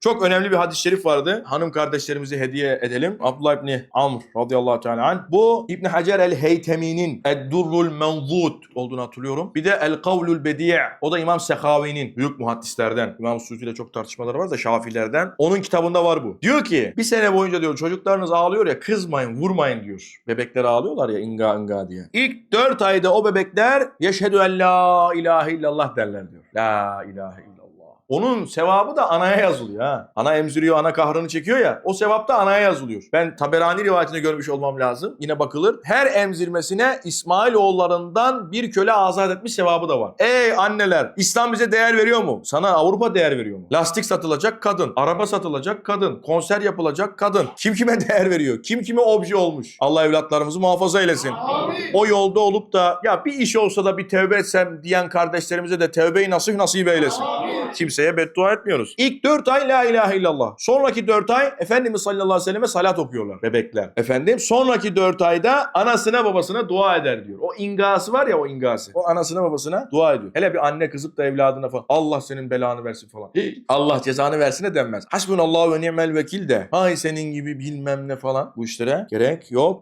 Çok önemli bir hadis-i şerif vardı. Hanım kardeşlerimizi hediye edelim. Abdullah İbni Amr radıyallahu teala anh. Bu İbn Hacer el-Heytemi'nin Ed-Durrul Menzut olduğunu hatırlıyorum. Bir de El-Kavlul Bedi' o da İmam Sehavi'nin büyük muhaddislerden. İmam Suyuti ile çok tartışmaları var da Şafilerden. Onun kitabında var bu. Diyor ki bir sene boyunca diyor çocuklarınız ağlıyor ya kızmayın vurmayın diyor. Bebekler ağlıyorlar ya inga inga diye. İlk dört ayda o bebekler yeşhedü en la ilahe illallah derler diyor. La ilahe illallah. Onun sevabı da anaya yazılıyor ha. Ana emziriyor, ana kahrını çekiyor ya. O sevap da anaya yazılıyor. Ben Taberani rivayetini görmüş olmam lazım. Yine bakılır. Her emzirmesine İsmail oğullarından bir köle azat etmiş sevabı da var. Ey anneler, İslam bize değer veriyor mu? Sana Avrupa değer veriyor mu? Lastik satılacak kadın, araba satılacak kadın, konser yapılacak kadın. Kim kime değer veriyor? Kim kime obje olmuş? Allah evlatlarımızı muhafaza eylesin. O yolda olup da ya bir iş olsa da bir tevbe etsem diyen kardeşlerimize de tevbeyi nasip nasip eylesin. Kimseye beddua etmiyoruz. İlk dört ay la ilahe illallah. Sonraki dört ay Efendimiz sallallahu aleyhi ve selleme salat okuyorlar bebekler. Efendim sonraki dört ayda anasına babasına dua eder diyor. O ingası var ya o ingası. O anasına babasına dua ediyor. Hele bir anne kızıp da evladına falan Allah senin belanı versin falan. Allah cezanı versin de denmez. Hasbunallahu ve ni'mel vekil de. Hay senin gibi bilmem ne falan. Bu işlere gerek yok.